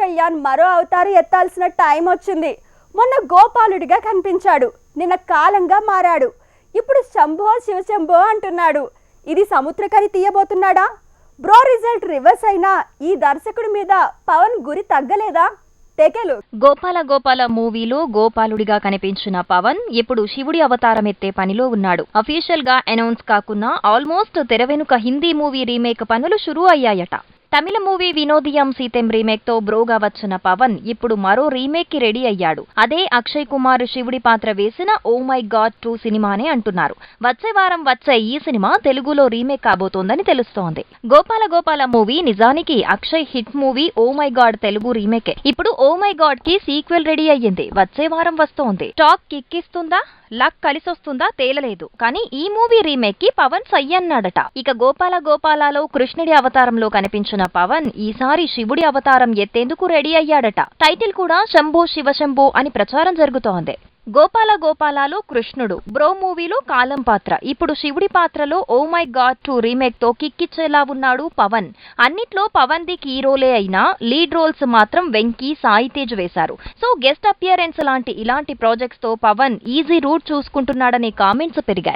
కళ్యాణ్ మరో అవతారం ఎత్తాల్సిన టైం వచ్చింది. మొన్న గోపాలుడిగా కనిపించాడు. నిన్న కాలంగా మారాడు. ఇప్పుడు శంభో శివశంభో అంటున్నాడు. ఇది సముద్రకని తీయబోతున్నాడా? బ్రో రిజల్ట్ రివర్స్ అయినా ఈ దర్శకుడి మీద పవన్ గురి తగ్గలేదా? తెగలు గోపాల గోపాల మూవీలో గోపాలుడిగా కనిపించిన పవన్ ఇప్పుడు శివుడి అవతారం ఎత్తే పనిలో ఉన్నాడు. అఫీషియల్గా అనౌన్స్ కాకున్నా ఆల్మోస్ట్ తెర వెనుక హిందీ మూవీ రీమేక్ పనులు షురూ అయ్యాయట. తమిళ మూవీ వినోదియం సీతెం రీమేక్తో బ్రోగా వచ్చిన పవన్ ఇప్పుడు మరో రీమేక్కి రెడీ అయ్యాడు. అదే అక్షయ్ కుమార్ శివుడి పాత్ర వేసిన ఓ మై గాడ్ టూ సినిమానే అంటున్నారు. వచ్చే వారం వచ్చే ఈ సినిమా తెలుగులో రీమేక్ కాబోతోందని తెలుస్తోంది. గోపాల గోపాల మూవీ నిజానికి Akshay hit movie oh my God Telugu రీమేకే. ఇప్పుడు ఓ మై గాడ్కి సీక్వెల్ రెడీ అయ్యింది. వచ్చే వారం వస్తోంది. టాక్ కిక్కిస్తుందా? లక్ కలిసొస్తుందా తేలలేదు. కానీ ఈ మూవీ రీమేక్కి పవన్ సై అన్నాడట ఇక గోపాల గోపాలలో కృష్ణుడి అవతారంలో కనిపించిన పవన్ ఈసారి శివుడి అవతారం ఎత్తేందుకు రెడీ అయ్యాడట. టైటిల్ కూడా శంభో శివశంభో అని ప్రచారం జరుగుతోంది. గోపాల గోపాలలో కృష్ణుడు. బ్రో మూవీలో కాలం పాత్ర. ఇప్పుడు శివుడి పాత్రలో ఓ మై గాడ్ టూ రీమేక్తో కిక్కిచ్చేలా ఉన్నాడు పవన్. అన్నిట్లో పవన్ ది కీ రోలే అయినా లీడ్ రోల్స్ మాత్రం వెంకీ సాయి తేజ్ వేశారు. సో గెస్ట్ అపియరెన్స్ లాంటి ఇలాంటి ప్రాజెక్ట్స్తో పవన్ ఈజీ రూట్ చూసుకుంటున్నాడనే కామెంట్స్ పెరిగాయి.